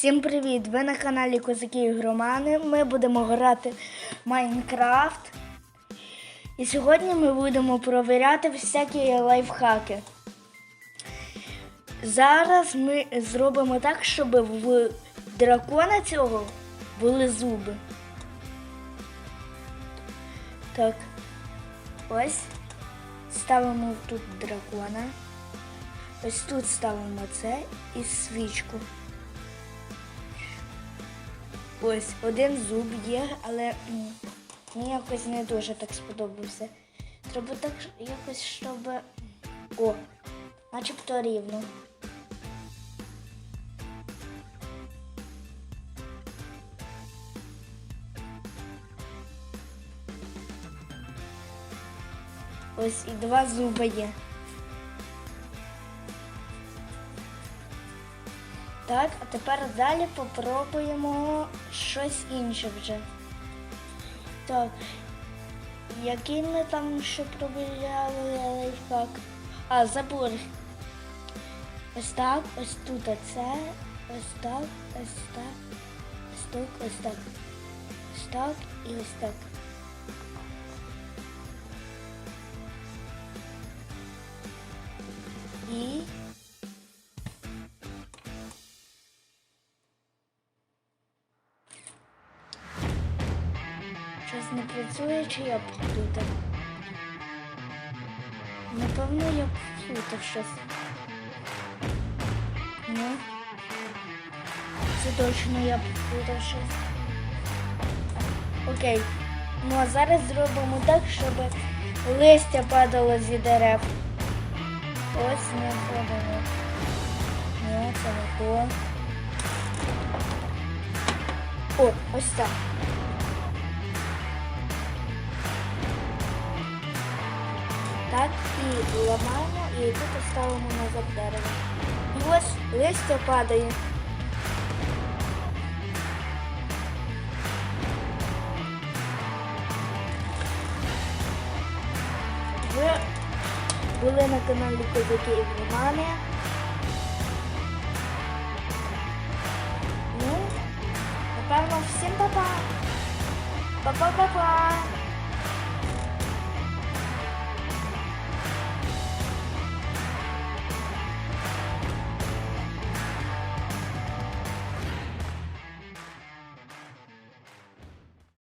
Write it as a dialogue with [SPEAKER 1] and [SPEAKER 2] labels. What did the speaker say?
[SPEAKER 1] Всім привіт! Ви на каналі Козаки і Громани. Ми будемо грати Майнкрафт. І сьогодні ми будемо провіряти всякі лайфхаки. Зараз ми зробимо так, щоб в дракона цього були зуби. Так. Ось. Ставимо тут дракона. Ось тут ставимо це і свічку. Ось один зуб є, але мені якось не дуже так сподобався. Треба так якось, щоб. О, начебто рівно. Ось і два зуби є. Так, а тепер далі попробуємо щось інше вже. Так. Який ми там ще провіряли лайфхак? А, забули. Ось так, ось тут оце, ось так, ось так, ось так, ось так. Ось так і ось так. Не працює, чи я плутав? Напевно, я плутав щось. Ну. Це точно я плутав щось. Окей. Ну а зараз зробимо так, щоб листя падало зі дерев. Ось не зробимо. Ні, це не то. О, ось так. Так, і ламаємо і тут ставимо назад дерево. І ось листя падає. Ви були на каналі Козаки і Громани. Ну, напевно, всім па-па! Па-па-па-па!